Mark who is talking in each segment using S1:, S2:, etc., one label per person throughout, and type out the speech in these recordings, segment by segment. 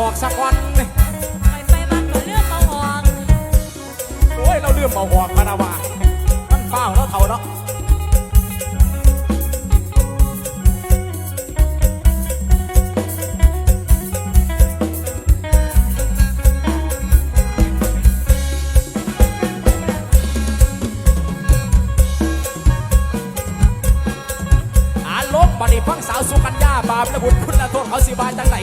S1: ออกสักวัน
S2: ไปไปบ้านก็เลือกเอาออก
S1: โอ้ยเราเลื่อมเอาหอกมานะว่ามันเฝ้าแล้วเท่าเนาะอาลบบัดนี้ฟังสาวสุกัญญาบาปและบุญคุณและโทษเขาสิบานจังไหน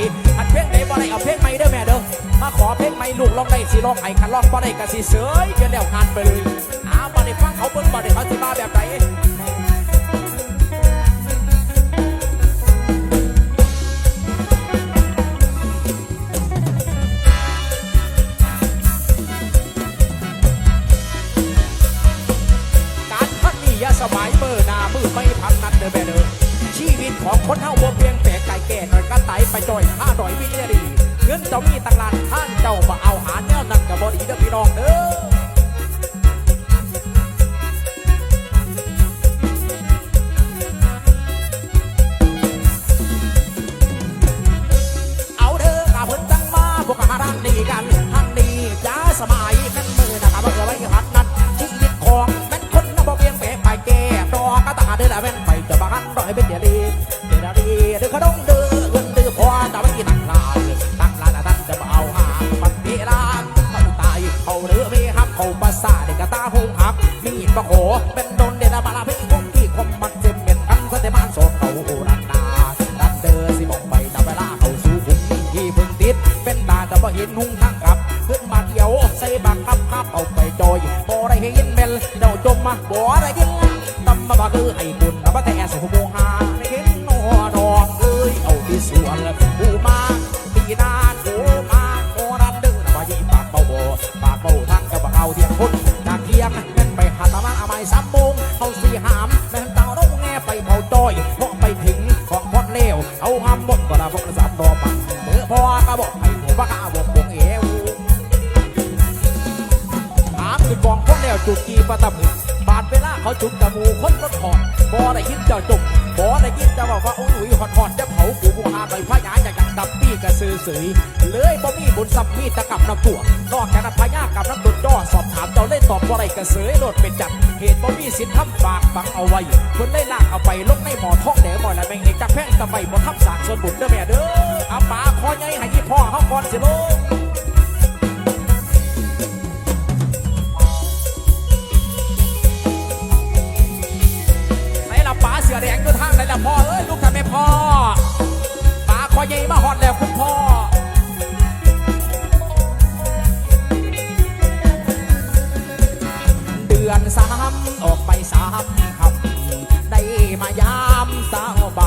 S1: บ่ได้เอาเพลงใหม่เด้อแม่เด้อมาขอเพลงใหม่ลูกร้องได้สิร้องไห้คันร้องบ่ได้ก็สิเสยเกินแล้วงานไปเลยอาบัดนี้ฟังเขาเบิ่งบัดนี้เขาสิมาแบบไหนการพันนี่อยาสบายเบอร์หน้ามือไม่พังนัดเด้อแม่เด้อชีวิตของคนเฮาบ่เพียง ไตไปจ่อยห้าดอยวิญญาดีเงินเจ้ามีตังลานท่านเจ้ามาเอาหาแนวนั้นก็บ่ดีเด้อพี่น้องเด้อเอาเด้อข้าเพิ่นจังมาพวกหารันดีกันหันดีจ้าสบายกันมือนะครับว่าเอไว้หัดนั้นชีวิตของแม่นคนนบ่เพียงแปะไปแก่ดอกกระตาเด้อละแม่นไปจะบ้านดอยเป็นเดียดี ปะโขเป็นโดนเดนมาลาพี่คงกี่คมมันเจ็บเป็นอันสเตมานโซนเขารันดารันเดอร์สิบอกไปดับเวลาเขาสู้หุ่นที่พึ่งติด เป็นตาจะบ่เห็นหุ่งทางกลับ ขึ้นมาเดียวใส่บังคับขับเอาไปจอยบ่ได้เห็นเมลเดาจมมาบ่ได้ยินตำมาบ่คือให้บุญนับแต่สุโอ้ยหอดหอดจะเผากูบูหาไปพญาจะกัดับปี้กระสือสือเลยบ่มีบุญสัมมีตะกับน้ำตัวนอกจากนั้นพญากับน้ำตุนจ่อสอบถามเจ้าเล่นตอบว่าไรกระสือโลดเป็นจัดเหตุบ่มีสินทำฝากฝังเอาไว้คนได้ลากเอาไปลงในหมอท้องแหนหมอละแมงเอกจะแพงตะไบบ่ทับสากส่วนบุญเด้อแม่เด้อเอาปาคอใหญ่ให้ยี่พ่อเฮาก่อนสิลูก สือแดงอยู่ทางไหนล่ะพ่อเอ้ยลูกทำไมพ่อปาคอใหญ่มาหอดแล้วคุณพ่อเดือนสามออกไปสามคำได้มายามสาวบา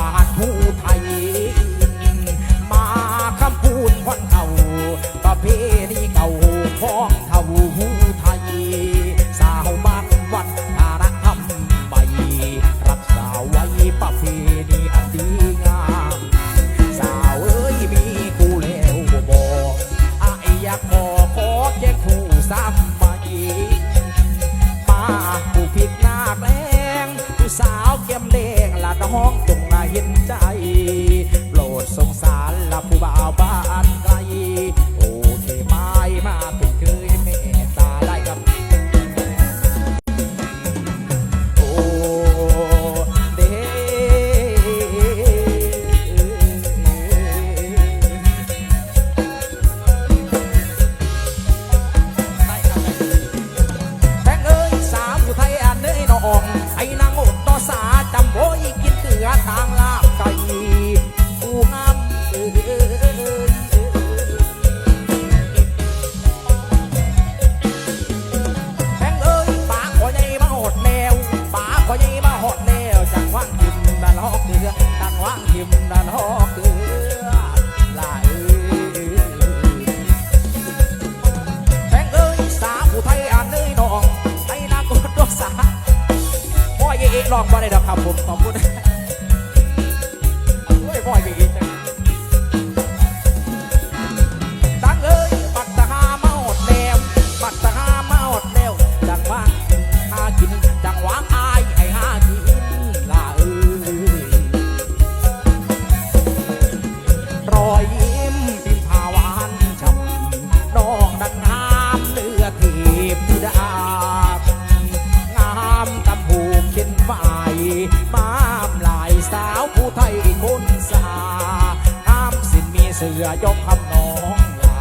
S1: สือยกคำน้องลา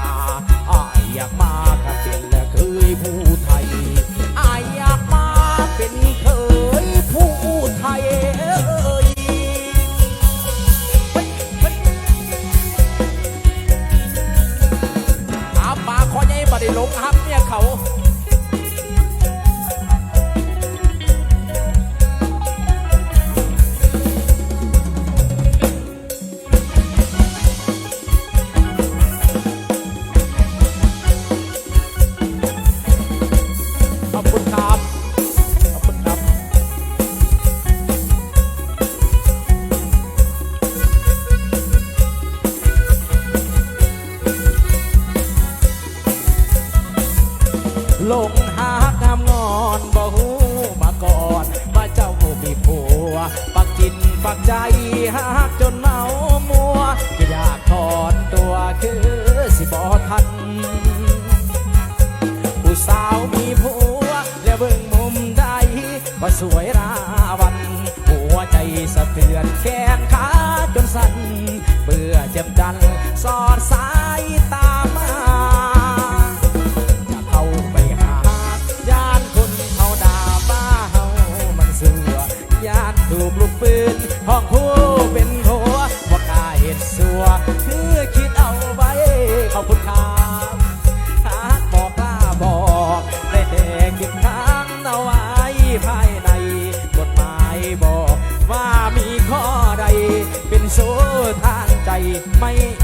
S1: อายากมากระเปลี่ยนและเคยผู้ไทย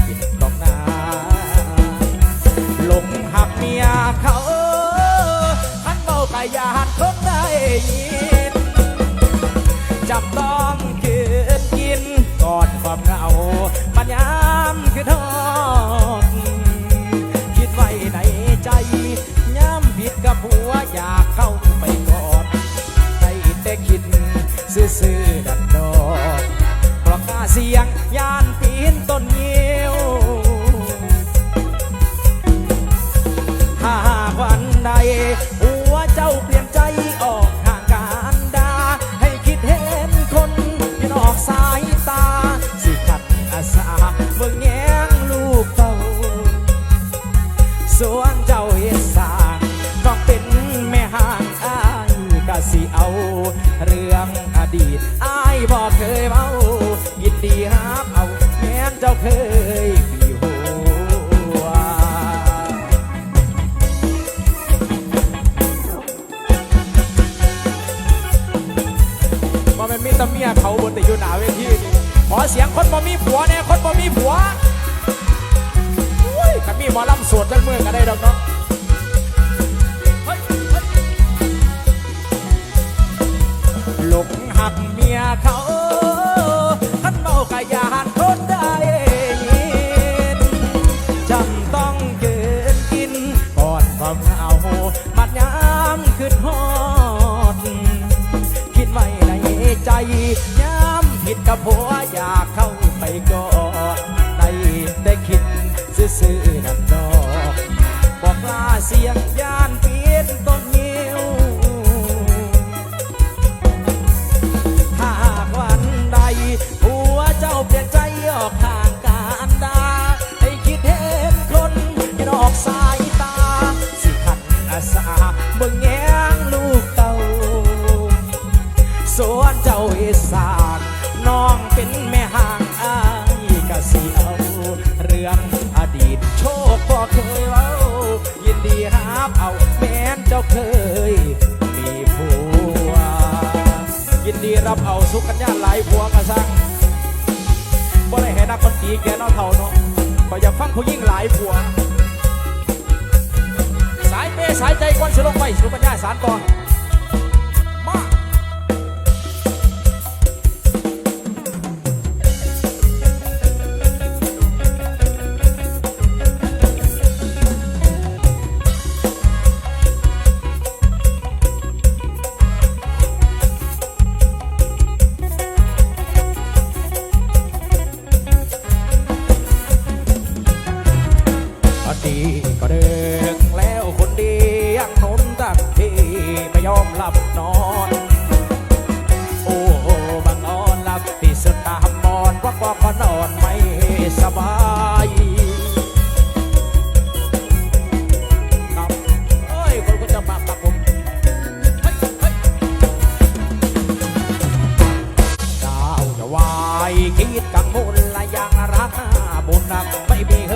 S1: ผิดตอกนลงหักเมียเขา หันเบากายานคงได้ยิน สิเอา เรื่องอดีตอายบอกเคยเมายินดีรับเอาแม้เจ้าเคยมีวว่ามันมีตะเมียเขาบนแต่อยู่หนาเวทีขอเสียงคนบ่มีผัวแน่คนบ่มีผัวอุ้ยกับมีหมอลำสวดจังเมื่อก็ได้ดอกเนาะ เขาท่านเมากะยานทนได้จำต้องเกินกินกอนควาเหาบัดยามขึ้นอด คิดไว้ในใจยามผิดกับผัอยากเข้าไปกอดได้แต่คิดซื่อๆนั่นดอบอกลาเสียง กันญาติหลายผัวกันซังบ่ได้เห็นนักคนตีแกนอเท่าเนาะก็อย่าฟังผู้ยิ่งหลายผัว สายเปสายใจก่อนสิลงไปสุกันญาติสารก่อน baby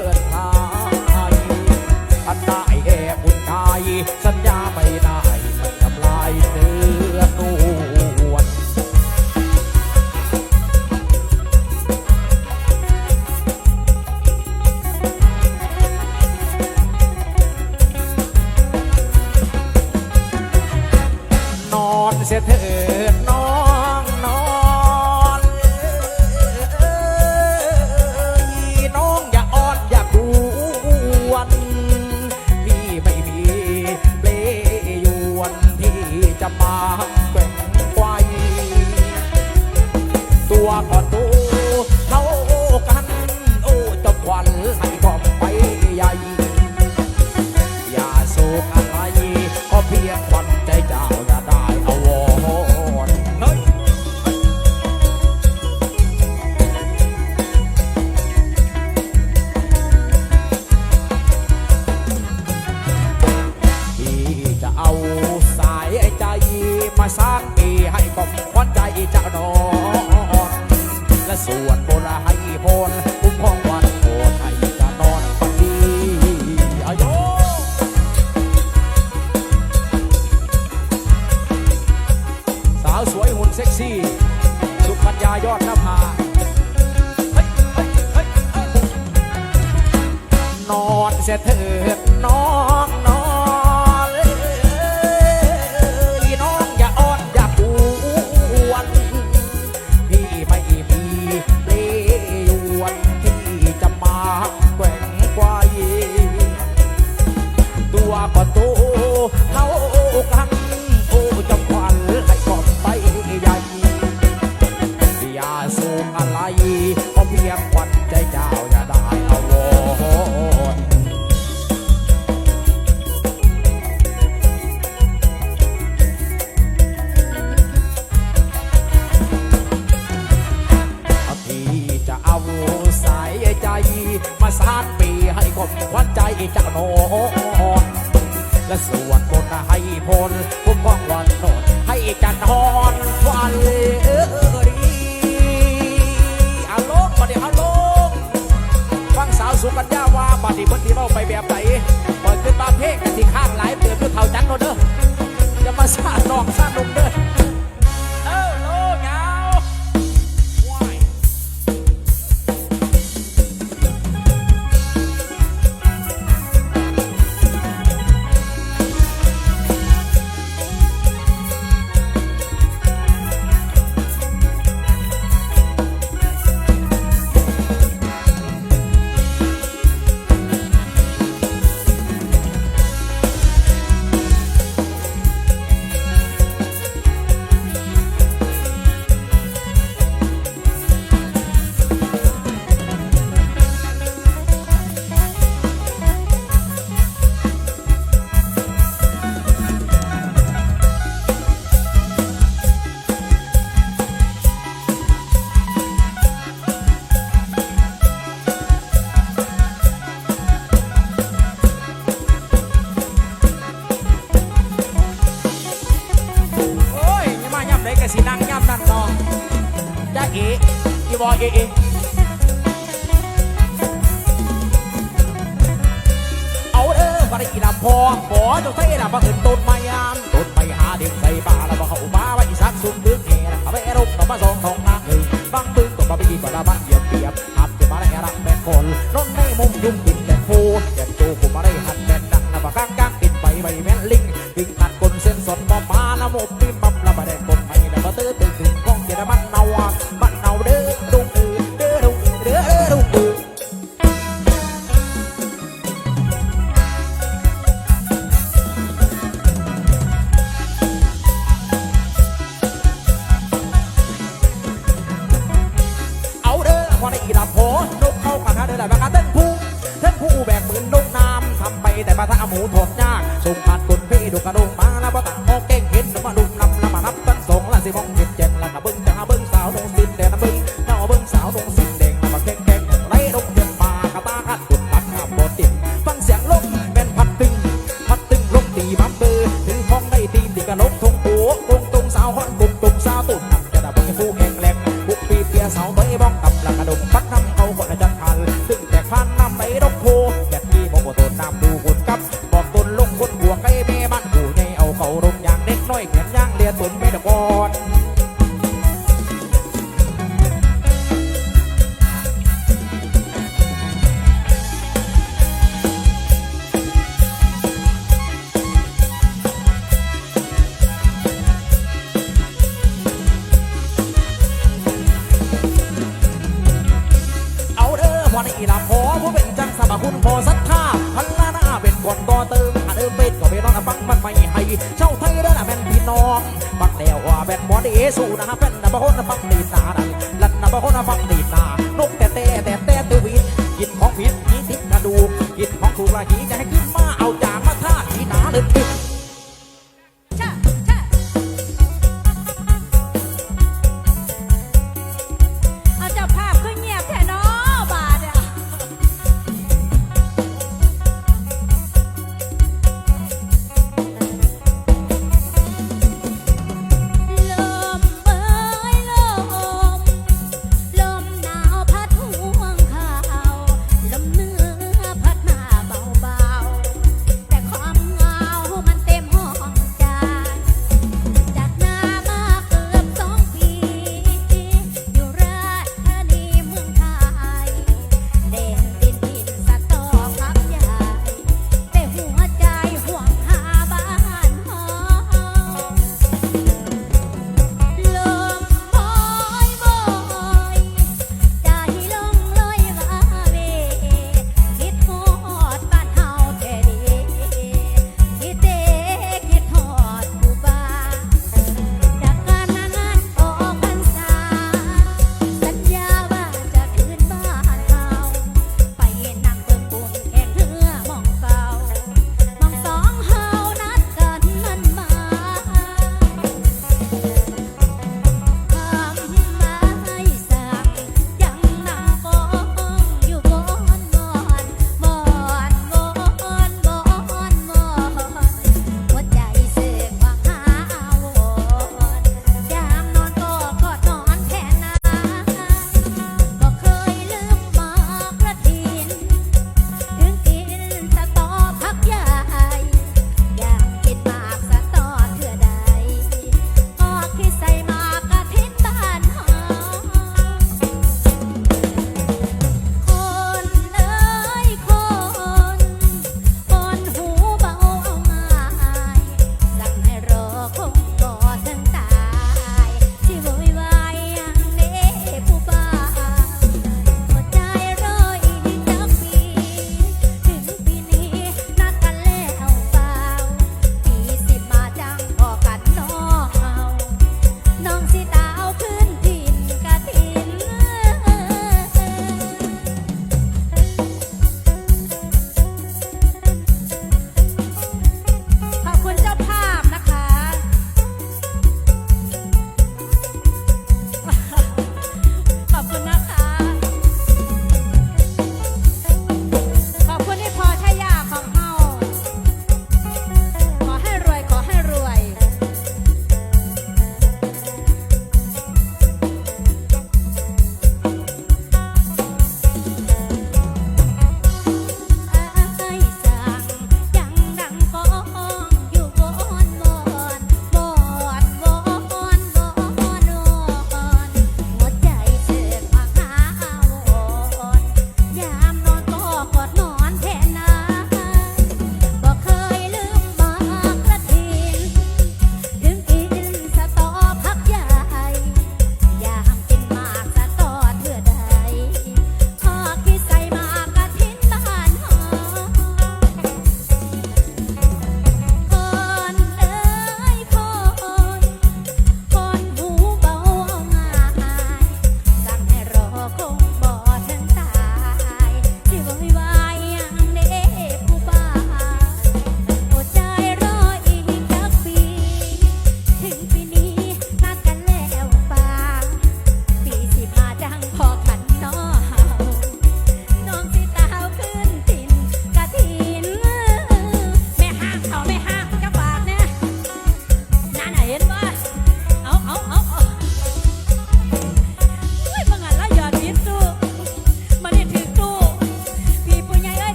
S1: มาถ้าหมูถกยากส่งผัดกุนพี่ดุกระดง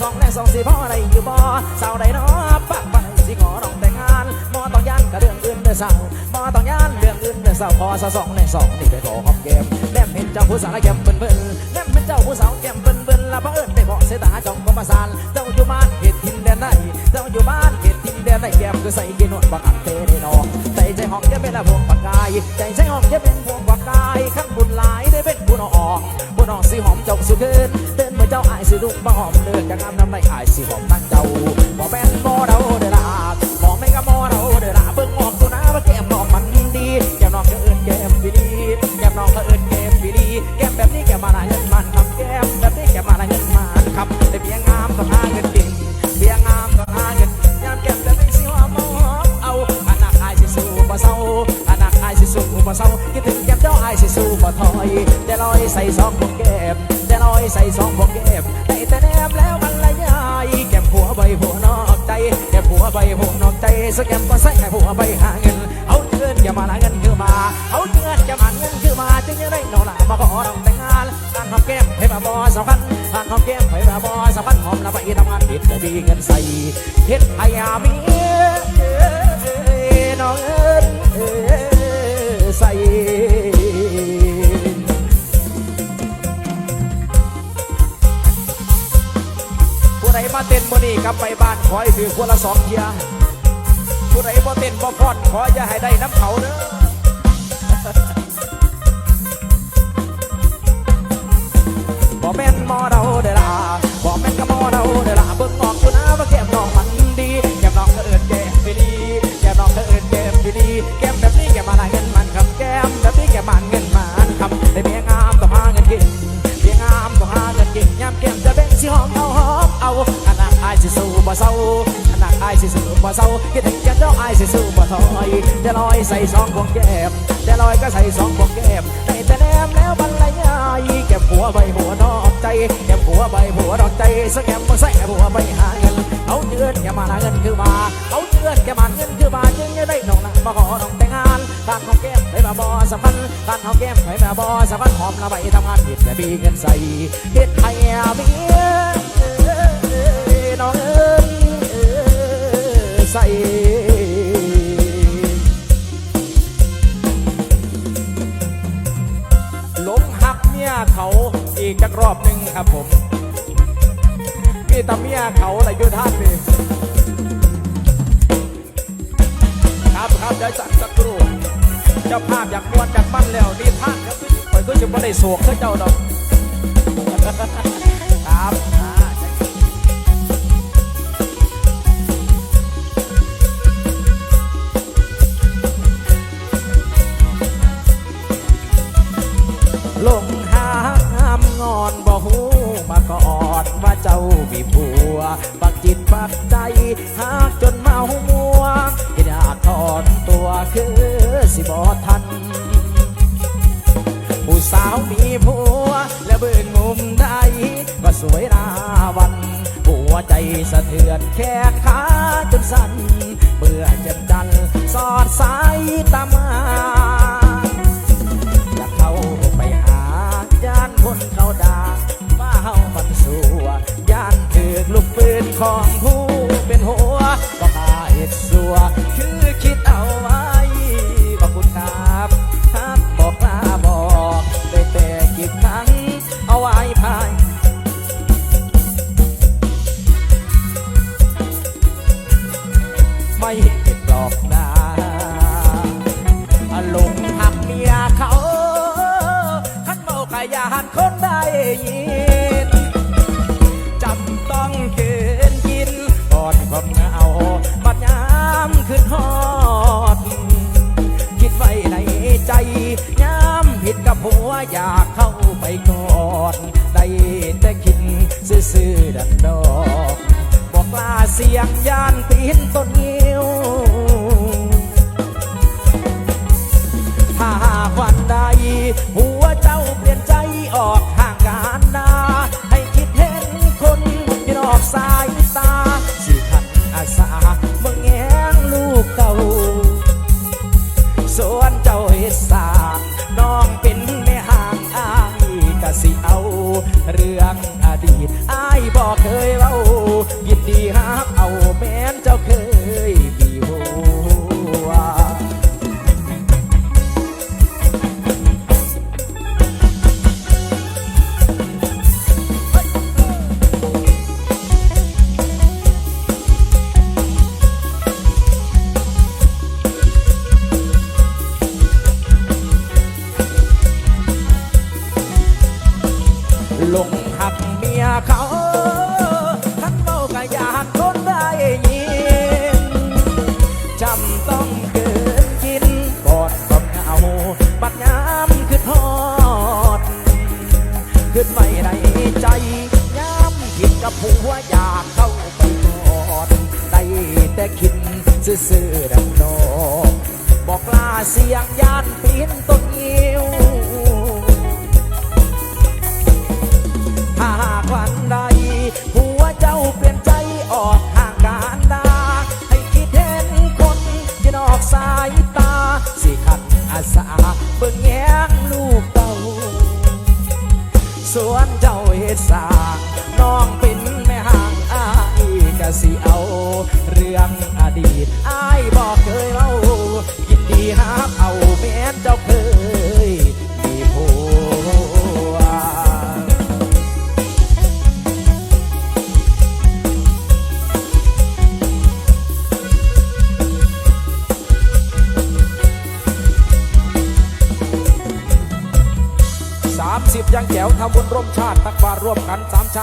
S1: สองและสองสิพ่อได้อยู่บ่สาวใดเนาะปักปันสิขอน้องแต่งงานบ่ต้องย่านกับเรื่องอื่นเด้อสาวบ่ต้องย่านเรื่องอื่นเด้อสาวขอสะสองและสองนี่ไปขอหอมแก้มแนมเห็นเจ้าผู้สาวแก้มเบิ่นๆแนมเห็นเจ้าผู้สาวแก้มเบิ่นๆละบังเอิญได้บอกเสยตาจ้องก็มาสานเจ้าอยู่บ้านเขตทินแดนไหนเจ้าอยู่บ้านเขตทินแดนไหนแก้มก็ใส่กินนวดบักอักเตได้นองใจใจห้องจะเป็นละพวงปากกายใจใจห้องจะเป็นพวงปากกายขั้นบุญหลายได้เป็นผู้น้องผู้น้องสิหอมจ้าสุขึ้น สิลูกบ่หอมเดินจะงามน้ำในอายสิหอมตั้งเจ้าบ่แม่นบ่เดาเด้อ สักแกมก็ใส่ให้ผัวใบหาเงินเอาเงินอย่ามาหาเงินคือมาเอาเงินอย่ามาเงินคือมาจึงจะได้นอนหลับมาขอเราแต่งงานการหอมแก้มให้มาบอสำคัญการหอมแก้มให้มาบอสำคัญหอมละไปทำงานผิดแต่มีเงินใส่เฮ็ดให้อามีน้องเอิญใส่ผู้ใดมาเต้นมือนี้กลับไปบ้านขอให้ถือคนละสองเทีย ผู้ใดบ่เต้นบ่ฟ้อนขออย่าให้ได้น้ำเขาเด้อบ่แม่นมอเราเด้อล่ะบ่แม่นก็หมอเราเด้อล่ะเบิ่งออกกูนะว่าแก้มน้องมันดีแก้มน้องก็เอิ้นแก้มไปดีแก้มน้องก็เอิ้นแก้มไปดีแก้มแบบนี้แก้มมาลายเงินมันครับแก้มแบบนี้แก้มมันเงินมันครับได้เมียงามต้องหาเงินกินเมียงามต้องหาเงินกินยามแก้มจะเบ่งสิหอมเอาหอมเอาอันนั้นอายสิสู้บ่เศร้า สิสู้บ่เศร้าคิดถึงแก้มเจ้าอายสิสู้บ่ถอยจะลอยใส่ซองของแก้มจะลอยก็ใส่ซองของแก้มได้แต่แนมแล้วบรรยายแก้มหัวใบหัวนอกใจแก้มหัวใบหัวนอกใจสักแก้มบ่ใส่หัวใบหาเงินเอาเงินแกมาหาเงินคือมาเอาเงินแกมาเงินคือมาจึงจะได้น้องนั่งมาขอน้องแต่งงานการของแก้มให้มาบ่สำคัญการของแก้มให้มาบ่สำคัญหอมละใบทำงานผิดแต่มีเงินใส่เฮ็ดให้มีน้องเใส่หลงหักเมียเขาอีกจักรอบหนึ่งครับผม มีต่เมียเขาอะไรยู่ท่านนี่ครับครับเดี๋ยวจัดสักครู่เจ้าภาพอยากมวนจากบ้านแล้วนี่ท่านครับคอยก็จะไม่ได้โศกเขาเจ้าดอก เจ้ามีผัวปักจิตปักใจหากจนเมามัวที่อยากถอนตัวคือสิบอทัน ผู้สาวมีผัวและเบิ่งมุมใดก็สวยนาวันหัวใจสะเทือนแขนขาจนสั่นเมื่อเจ็บจันสอดสายตามา ของผู้เป็นหัวก็ตาเห็ดสัว ดินต้นเงี้ยวถ้าหากวันใด หัวเจ้าเปลี่ยนใจออกห่างกันนา ให้คิดเห็นคนพี่นอกสายตา สิขันอาสาเมื่อแง้งลูกเก่าส่วนเจ้าเฮสาน้องเป็นในห่างอายกะสิเอา เรื่องอดีตอายบอกเคยว่า เสียงยานปีนต้นยิวหากวันใดหัวเจ้าเปลี่ยนใจออกห่างการดา ให้คิดเห็นคนที่นอกสายตา สิขัดอาสาเบิ่งแย้งลูกเต้าส่วนเจ้าเหตุสาน้องเป็นแม่ห่างอายกะสิเอา เรื่องอดีต บุญร่วมชาติตักบาตรร่วมกันสามชาติ